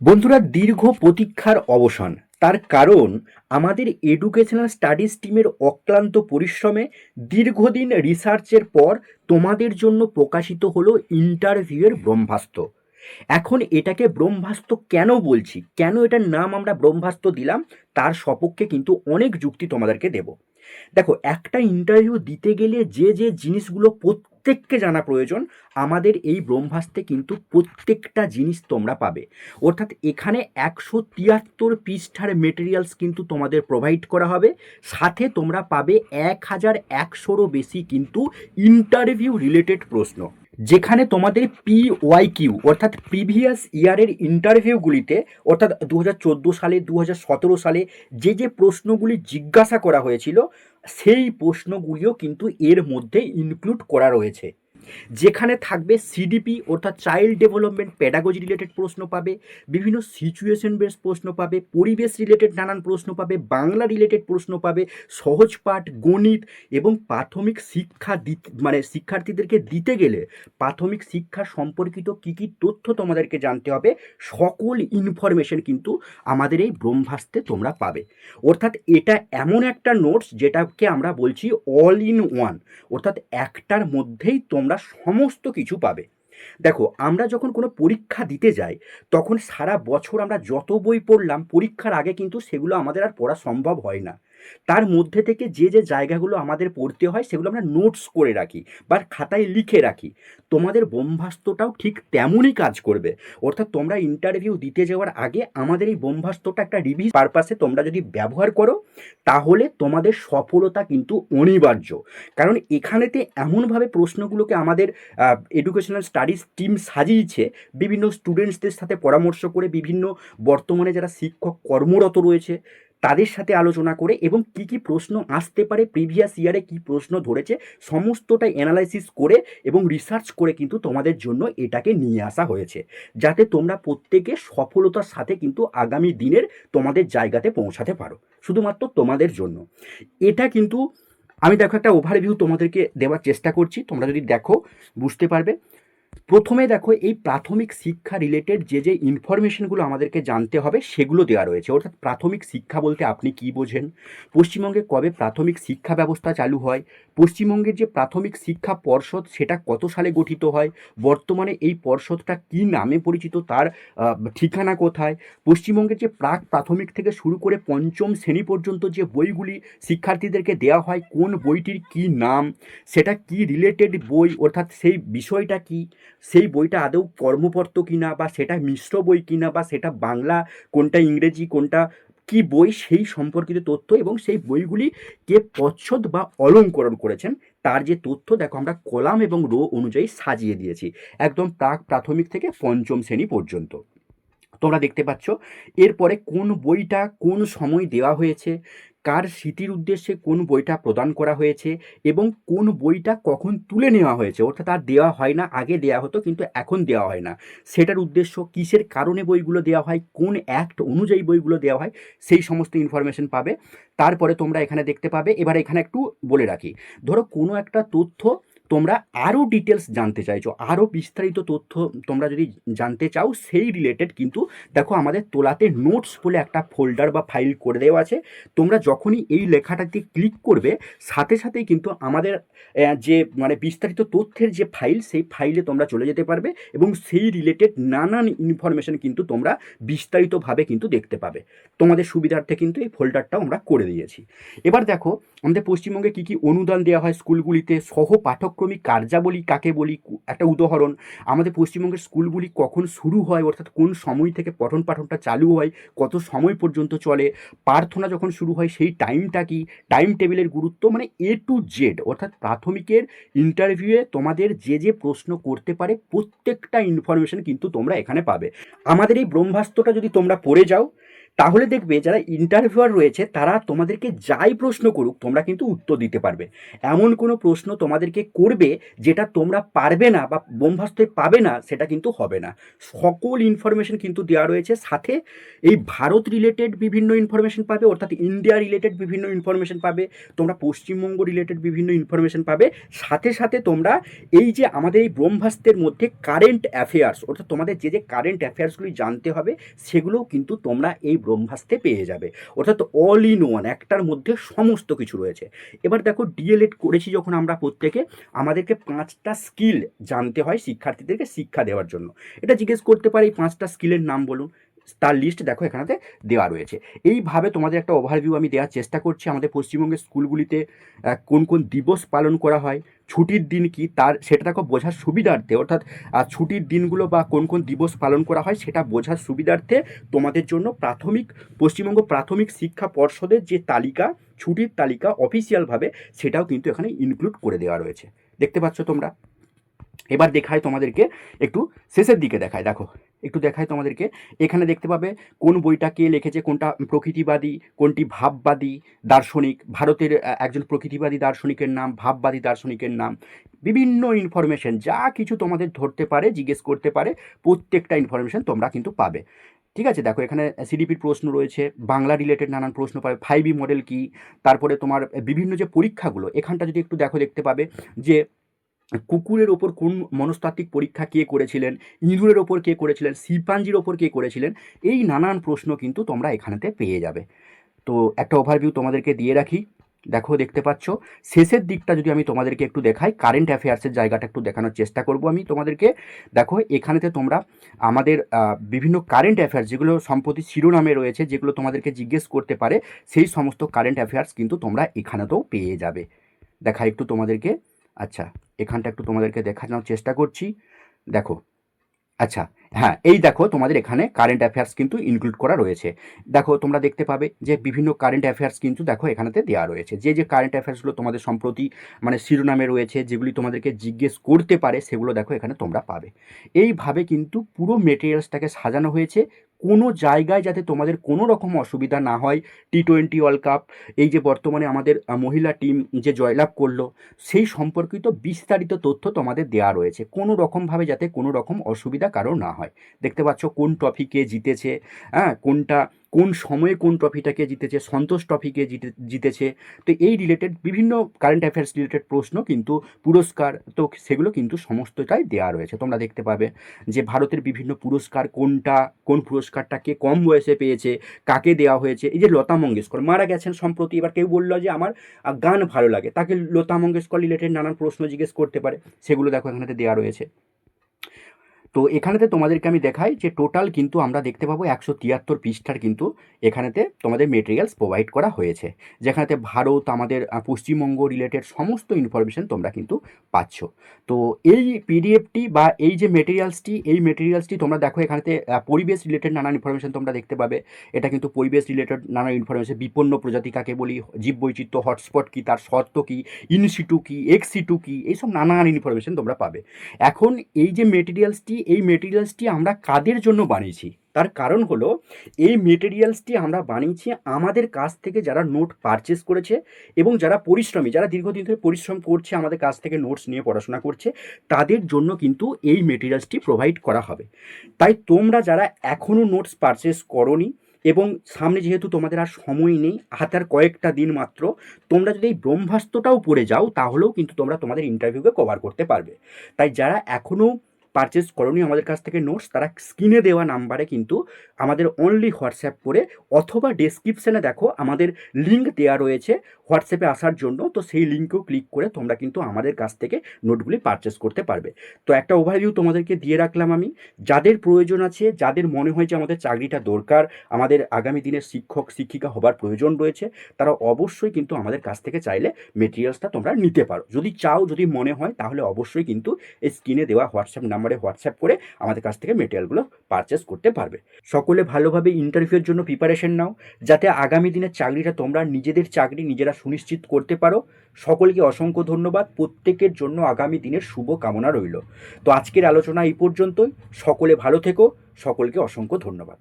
বন্ধুরা, দীর্ঘ প্রতীক্ষার অবসান। তার কারণ, আমাদের এডুকেশনাল স্টাডিজ টিমের অক্লান্ত পরিশ্রমে দীর্ঘদিন রিসার্চের পর তোমাদের জন্য প্রকাশিত হলো ইন্টারভিউয়ের ব্রহ্মাস্ত্র। এখন এটাকে ব্রহ্মাস্ত্র কেন বলছি? কেন এটার নাম আমরা ব্রহ্মাস্ত্র দিলাম? তার সপক্ষে কিন্তু অনেক যুক্তি তোমাদেরকে দেব। দেখো, একটা ইন্টারভিউ দিতে গেলে যে যে জিনিসগুলো প্রত্যেককে জানা প্রয়োজন, আমাদের এই ব্রহ্মাস্তে কিন্তু প্রত্যেকটা জিনিস তোমরা পাবে। অর্থাৎ এখানে একশো তিয়াত্তর পৃষ্ঠার মেটেরিয়ালস কিন্তু তোমাদের প্রোভাইড করা হবে। সাথে তোমরা পাবে এক হাজার একশোরও বেশি কিন্তু ইন্টারভিউ রিলেটেড প্রশ্ন। যেখানে তোমাদের পি ওয়াই কিউ অর্থাৎ প্রিভিয়াস ইয়ারের ইন্টারভিউগুলিতে অর্থাৎ দু হাজার চোদ্দ সালে দু হাজার সতেরো সালে যে যে প্রশ্নগুলি জিজ্ঞাসা করা হয়েছিল, সেই প্রশ্নগুলিও কিন্তু এর মধ্যে ইনক্লুড করা রয়েছে। যেখানে থাকবে সিডিপি অর্থাৎ চাইল্ড ডেভেলপমেন্ট প্যাডাগজি রিলেটেড প্রশ্ন পাবে, বিভিন্ন সিচুয়েশন বেস প্রশ্ন পাবে, পরিবেশ রিলেটেড নানান প্রশ্ন পাবে, বাংলা রিলেটেড প্রশ্ন পাবে, সহজ পাঠ, গণিত এবং প্রাথমিক শিক্ষা মানে শিক্ষার্থীদেরকে দিতে গেলে প্রাথমিক শিক্ষা সম্পর্কিত কী কী তথ্য তোমাদেরকে জানতে হবে, সকল ইনফরমেশন কিন্তু আমাদের এই ব্রহ্মাস্ত্রে তোমরা পাবে। অর্থাৎ এটা এমন একটা নোটস যেটাকে আমরা বলছি অল ইন ওয়ান অর্থাৎ একটার মধ্যেই তোমরা সমস্ত কিছু পাবে। দেখো, আমরা যখন কোনো পরীক্ষা দিতে যাই, তখন সারা বছর আমরা যত বই পড়লাম, পরীক্ষার আগে কিন্তু সেগুলো আমাদের আর পড়া সম্ভব হয় না। তার মধ্যে থেকে যে যে জায়গাগুলো আমাদের পড়তে হয়, সেগুলো আমরা নোটস করে রাখি বা খাতায় লিখে রাখি। তোমাদের ব্রহ্মাস্ত্রটাও ঠিক তেমনই কাজ করবে। অর্থাৎ তোমরা ইন্টারভিউ দিতে যাওয়ার আগে আমাদের এই ব্রহ্মাস্ত্রটা একটা রিভিউ পারপাসে তোমরা যদি ব্যবহার করো, তাহলে তোমাদের সফলতা কিন্তু অনিবার্য। কারণ এখানেতে এমনভাবে প্রশ্নগুলোকে আমাদের এডুকেশনাল স্টাডিজ টিম সাজিয়েছে, বিভিন্ন স্টুডেন্টসদের সাথে পরামর্শ করে বিভিন্ন বর্তমানে যারা শিক্ষক কর্মরত রয়েছে তাদের সাথে আলোচনা করে এবং কি কি প্রশ্ন আসতে পারে প্রিভিয়াস ইয়ারে কি প্রশ্ন ধরেছে সমস্তটা অ্যানালাইসিস করে এবং রিসার্চ করে কিন্তু তোমাদের জন্য এটাকে নিয়ে আসা হয়েছে। যাতে তোমরা প্রত্যেকে সফলতার সাথে কিন্তু আগামী দিনের তোমাদের জায়গাতে পৌঁছাতে পারো, শুধুমাত্র তোমাদের জন্য। এটা কিন্তু আমি দেখো একটা ওভারভিউ তোমাদেরকে দেওয়ার চেষ্টা করছি, তোমরা যদি দেখো, বুঝতে পারবে। প্রথমে দেখো, এই প্রাথমিক শিক্ষা রিলেটেড যে যে ইনফরমেশনগুলো আমাদেরকে জানতে হবে, সেগুলো দেওয়া রয়েছে। অর্থাৎ প্রাথমিক শিক্ষা বলতে আপনি কি বোঝেন? পশ্চিমবঙ্গে কবে প্রাথমিক শিক্ষা ব্যবস্থা চালু হয়? পশ্চিমবঙ্গের যে প্রাথমিক শিক্ষা পর্ষদ, সেটা কত সালে গঠিত হয়? বর্তমানে এই পর্ষদটা কি নামে পরিচিত? তার ঠিকানা কোথায়? পশ্চিমবঙ্গের যে প্রাক প্রাথমিক থেকে শুরু করে পঞ্চম শ্রেণি পর্যন্ত যে বইগুলি শিক্ষার্থীদেরকে দেওয়া হয়, কোন বইটির কি নাম? সেটা কি রিলেটেড বই? অর্থাৎ সেই বিষয়টা কি? সেই বইটা আদৌ কর্মপত্র কিনা বা সেটা মিশ্র বই কিনা বা সেটা বাংলা, কোনটা ইংরেজি, কোনটা কি বই সেই সম্পর্কিত তথ্য এবং সেই বইগুলি কে পচ্ছদ বা অলঙ্করণ করেছেন, তার যে তথ্য দেখো আমরা কলাম এবং রো অনুযায়ী সাজিয়ে দিয়েছি, একদম প্রাক প্রাথমিক থেকে পঞ্চম শ্রেণি পর্যন্ত। তোমরা দেখতে পাচ্ছ, এরপরে কোন বইটা কোন সময় দেওয়া হয়েছে, কার স্মৃতির উদ্দেশ্যে কোন বইটা প্রদান করা হয়েছে এবং কোন বইটা কখন তুলে নেওয়া হয়েছে। অর্থাৎ আর দেওয়া হয় না, আগে দেওয়া হতো কিন্তু এখন দেওয়া হয় না। সেটার উদ্দেশ্য কিসের কারণে বইগুলো দেওয়া হয়, কোন অ্যাক্ট অনুযায়ী বইগুলো দেওয়া হয়, সেই সমস্ত ইনফরমেশন পাবে। তারপরে তোমরা এখানে দেখতে পাবে। এবার এখানে একটু বলে রাখি। ধরো কোনো একটা তথ্য তোমরা আরও ডিটেলস জানতে চাইছো, আরও বিস্তারিত তথ্য তোমরা যদি জানতে চাও, সেই রিলেটেড কিন্তু দেখো আমাদের তোলাতে নোটস বলে একটা ফোল্ডার বা ফাইল করে দেওয়া আছে। তোমরা যখনই এই লেখাটাতে ক্লিক করবে, সাথে সাথেই কিন্তু আমাদের যে মানে বিস্তারিত তথ্যের যে ফাইল সেই ফাইলে তোমরা চলে যেতে পারবে এবং সেই রিলেটেড নানান ইনফরমেশন কিন্তু তোমরা বিস্তারিতভাবে কিন্তু দেখতে পাবে। তোমাদের সুবিধার্থে কিন্তু এই ফোল্ডারটাও আমরা করে দিয়েছি। এবার দেখো, আমাদের পশ্চিমবঙ্গে কী কী অনুদান দেওয়া হয় স্কুলগুলিতে সহ পাঠ্যক্রমিক কার্যাবলী কাকে বলি একটা উদাহরণ। আমাদের পশ্চিমবঙ্গের স্কুলগুলি কখন শুরু হয়, অর্থাৎ কোন সময় থেকে পঠন পাঠনটা চালু হয়, কত সময় পর্যন্ত চলে, প্রার্থনা যখন শুরু হয় সেই টাইমটা কি, টাইম টেবিলের গুরুত্ব মানে এ টু জেড অর্থাৎ প্রাথমিকের ইন্টারভিউয়ে তোমাদের যে যে প্রশ্ন করতে পারে প্রত্যেকটা ইনফরমেশন কিন্তু তোমরা এখানে পাবে। আমাদের এই ব্রহ্মাস্ত্রটা যদি তোমরা পড়ে যাও তাহলে দেখবে যারা ইন্টারভিউয়ার রয়েছে, তারা তোমাদেরকে যাই প্রশ্ন করুক, তোমরা কিন্তু উত্তর দিতে পারবে। এমন কোনো প্রশ্ন তোমাদেরকে করবে যেটা তোমরা পারবে না বা বোমভাস্তে পাবে না, সেটা কিন্তু হবে না। সকল ইনফরমেশন কিন্তু দেওয়া রয়েছে। সাথে এই ভারত রিলেটেড বিভিন্ন ইনফরমেশন পাবে, অর্থাৎ ইন্ডিয়া রিলেটেড বিভিন্ন ইনফরমেশন পাবে, তোমরা পশ্চিমবঙ্গ রিলেটেড বিভিন্ন ইনফরমেশন পাবে। সাথে সাথে তোমরা এই যে আমাদের এই ব্রহ্মাস্ত্রের মধ্যে কারেন্ট অ্যাফেয়ার্স অর্থাৎ তোমাদের যে যে কারেন্ট অ্যাফেয়ার্সগুলি জানতে হবে, সেগুলোও কিন্তু তোমরা এই ব্রহ্মাস্ত্রে পেয়ে যাবে। অর্থাৎ অল ইন ওয়ান একটার মধ্যে সমস্ত কিছু রয়েছে। এবার দেখো ডিএলএড করেছি যখন আমরা প্রত্যেকে, আমাদেরকে পাঁচটা স্কিল জানতে হয় শিক্ষার্থীদেরকে শিক্ষা দেওয়ার জন্য। এটা জিজ্ঞেস করতে পারে পাঁচটা স্কিলের নাম বলুন। তার লিস্ট দেখো এখানেতে দেওয়া রয়েছে। এইভাবে তোমাদের একটা ওভারভিউ আমি দেওয়ার চেষ্টা করছি। আমাদের পশ্চিমবঙ্গের স্কুলগুলিতে কোন কোন দিবস পালন করা হয়, ছুটির দিন কি তার, সেটা দেখো বোঝার সুবিধার্থে, অর্থাৎ ছুটির দিনগুলো বা কোন কোন দিবস পালন করা হয় সেটা বোঝার সুবিধার্থে তোমাদের জন্য প্রাথমিক, পশ্চিমবঙ্গ প্রাথমিক শিক্ষা পর্ষদের যে তালিকা, ছুটির তালিকা অফিসিয়ালভাবে সেটাও কিন্তু এখানে ইনক্লুড করে দেওয়া রয়েছে। দেখতে পাচ্ছ তোমরা? এবার দেখায় তোমাদেরকে একটু শেষের দিকে দেখায়, দেখো। একটু দেখায় তোমাদেরকে। এখানে দেখতে পাবে কোন বইটা কে লিখেছে, কোনটা প্রকৃতিবাদী, কোনটি ভাববাদী, দার্শনিক। ভারতের একজন প্রকৃতিবাদী দার্শনিকের নাম, ভাববাদী দার্শনিকের নাম। বিভিন্ন ইনফরমেশন যা কিছু তোমাদের ধরতে পারে, জিজ্ঞেস করতে পারে, প্রত্যেকটা ইনফরমেশন তোমরা কিন্তু পাবে। ঠিক আছে, দেখো, এখানে সিডিপির প্রশ্ন রয়েছে, বাংলা রিলেটেড নানান প্রশ্ন পাবে ফাইভ মডেল কি? তারপরে তোমার বিভিন্ন যে পরীক্ষাগুলো, এখানটা যদি একটু দেখো, দেখতে পাবে যে কুকুরের ওপর কোন মনস্তাত্ত্বিক পরীক্ষা কে করেছিলেন? ইঁদুরের ওপর কে করেছিলেন? শিম্পাঞ্জির ওপর কে করেছিলেন? এই নানান প্রশ্ন কিন্তু তোমরা এখানেতে পেয়ে যাবে। তো একটা ওভারভিউ তোমাদেরকে দিয়ে রাখি। দেখো, দেখতে পাচ্ছ? শেষের দিকটা যদি আমি তোমাদেরকে একটু দেখাই কারেন্ট অ্যাফেয়ার্সের জায়গাটা একটু দেখানোর চেষ্টা করব আমি তোমাদেরকে। দেখো, এখানেতে তোমরা আমাদের বিভিন্ন কারেন্ট অ্যাফেয়ার্স যেগুলো সম্প্রতি শিরোনামে রয়েছে, যেগুলো তোমাদেরকে জিজ্ঞেস করতে পারে, সেই সমস্ত কারেন্ট অ্যাফেয়ার্স কিন্তু তোমরা এখানেতেও পেয়ে যাবে। দেখা, একটু তোমাদেরকে আচ্ছা এখানটা একটু তোমাদেরকে দেখানোর চেষ্টা করছি। দেখো আচ্ছা হ্যাঁ এই দেখো তোমাদের এখানে কারেন্ট অ্যাফেয়ার্স কিন্তু ইনক্লুড করা রয়েছে। দেখো, তোমরা দেখতে পাবে যে বিভিন্ন কারেন্ট অ্যাফেয়ার্স কিন্তু দেখো এখানেতে দেওয়া রয়েছে। যে যে কারেন্ট অ্যাফেয়ার্সগুলো তোমাদের সম্প্রতি মানে শিরোনামে রয়েছে, যেগুলি তোমাদেরকে জিজ্ঞেস করতে পারে, সেগুলো দেখো এখানে তোমরা পাবে। এইভাবে কিন্তু পুরো মেটেরিয়ালসটাকে সাজানো হয়েছে। কোনো জায়গায় যাতে তোমাদের কোনো রকম অসুবিধা না হয় টি টোয়েন্টি ওয়ার্ল্ড কাপ এই যে বর্তমানে আমাদের মহিলা টিম যে জয়লাভ করল, সেই সম্পর্কিত বিস্তারিত তথ্য তোমাদের দেওয়া রয়েছে। কোনো রকমভাবে যাতে কোনো রকম অসুবিধা কারও না হয়। দেখতে পাচ্ছ কোন ট্রফিকে জিতেছে হ্যাঁ? কোনটা কোন সময়ে কোন ট্রফিটাকে জিতেছে, সন্তোষ ট্রফিকে জিতে, জিতেছে, তো এই রিলেটেড বিভিন্ন কারেন্ট অ্যাফেয়ার্স রিলেটেড প্রশ্ন কিন্তু পুরস্কার তো সেগুলো কিন্তু সমস্তটাই দেওয়া রয়েছে। তোমরা দেখতে পাবে যে ভারতের বিভিন্ন পুরস্কার কোনটা, কোন পুরস্কারটা কে কম বয়সে পেয়েছে, কাকে দেওয়া হয়েছে, এই যে লতা মঙ্গেশকর মারা গেছেন সম্প্রতি, এবার কেউ বলল যে আমার গান ভালো লাগে, তাকে লতা মঙ্গেশকর রিলেটেড নানান প্রশ্ন জিজ্ঞেস করতে পারে, সেগুলো দেখো এখানেতে দেওয়া রয়েছে। তো এখানেতে তোমাদেরকে আমি দেখাই যে টোটাল কিন্তু আমরা দেখতে পাবো একশো তিয়াত্তর পৃষ্ঠার কিন্তু এখানেতে তোমাদের মেটেরিয়ালস প্রোভাইড করা হয়েছে। যেখানেতে ভারত, আমাদের পশ্চিমবঙ্গ রিলেটেড সমস্ত ইনফরমেশন তোমরা কিন্তু পাচ্ছ। তো এই পিডিএফটি বা এই যে মেটেরিয়ালসটি এই মেটেরিয়ালসটি তোমরা দেখো এখানেতে পরিবেশ রিলেটেড নানান ইনফরমেশন তোমরা দেখতে পাবে। এটা কিন্তু পরিবেশ রিলেটেড নানা ইনফরমেশন বিপন্ন প্রজাতি কাকে বলি, জীববৈচিত্র্য হটস্পট কী, তার শর্ত কী ইনসিটু কী এক্সিটু কী, এইসব নানান ইনফরমেশন তোমরা পাবে। এখন এই যে মেটেরিয়ালসটি এই মেটেরিয়ালসটি আমরা কাদের জন্য বানিয়েছি? তার কারণ হলো, এই মেটেরিয়ালসটি আমরা বানিয়েছি আমাদের কাছ থেকে যারা নোট পারচেস করেছে এবং যারা পরিশ্রমী, যারা দীর্ঘদিন ধরে পরিশ্রম করছে, আমাদের কাছ থেকে নোটস নিয়ে পড়াশোনা করছে, তাদের জন্য কিন্তু এই মেটেরিয়ালসটি প্রোভাইড করা হবে। তাই তোমরা যারা এখনও নোটস পারচেস করনি এবং সামনে যেহেতু তোমাদের আর সময় নেই হাতে আর কয়েকটা দিন মাত্র, তোমরা যদি এই ব্রহ্মাস্ত্রটাও পড়ে যাও, তাহলেও কিন্তু তোমরা তোমাদের ইন্টারভিউকে কভার করতে পারবে। তাই যারা এখনও পারচেস করনি আমাদের কাছ থেকে নোটস তারা স্ক্রিনে দেওয়া নাম্বারে কিন্তু আমাদের অনলি হোয়াটসঅ্যাপ করে অথবা ডেসক্রিপশানে দেখো আমাদের লিঙ্ক দেওয়া রয়েছে হোয়াটসঅ্যাপে আসার জন্য, তো সেই লিঙ্কেও ক্লিক করে তোমরা কিন্তু আমাদের কাছ থেকে নোটগুলি পারচেস করতে পারবে। তো একটা ওভারভিউ তোমাদেরকে দিয়ে রাখলাম আমি। যাদের প্রয়োজন আছে, যাদের মনে হয় যে আমাদের চাকরিটা দরকার, আমাদের আগামী দিনের শিক্ষক, শিক্ষিকা হবার প্রয়োজন রয়েছে, তারা অবশ্যই কিন্তু আমাদের কাছ থেকে চাইলে মেটেরিয়ালসটা তোমরা নিতে পারো। যদি চাও, যদি মনে হয়, তাহলে অবশ্যই কিন্তু এই স্ক্রিনে দেওয়া হোয়াটসঅ্যাপ নাম্বারে হোয়াটসঅ্যাপ করে আমাদের কাছ থেকে মেটেরিয়ালগুলো পারচেস করতে পারবে। সকলে ভালোভাবে ইন্টারভিউর জন্য প্রিপারেশন নাও, যাতে আগামী দিনের চাকরিটা তোমরা নিজেদের চাকরি নিজেরা সুনিশ্চিত করতে পারো। সকলকে অসংখ্য ধন্যবাদ, প্রত্যেকের জন্য আগামী দিনের শুভ কামনা রইল। তো আজকের আলোচনা এই পর্যন্তই। সকলে ভালো থেকো, সকলকে অসংখ্য ধন্যবাদ।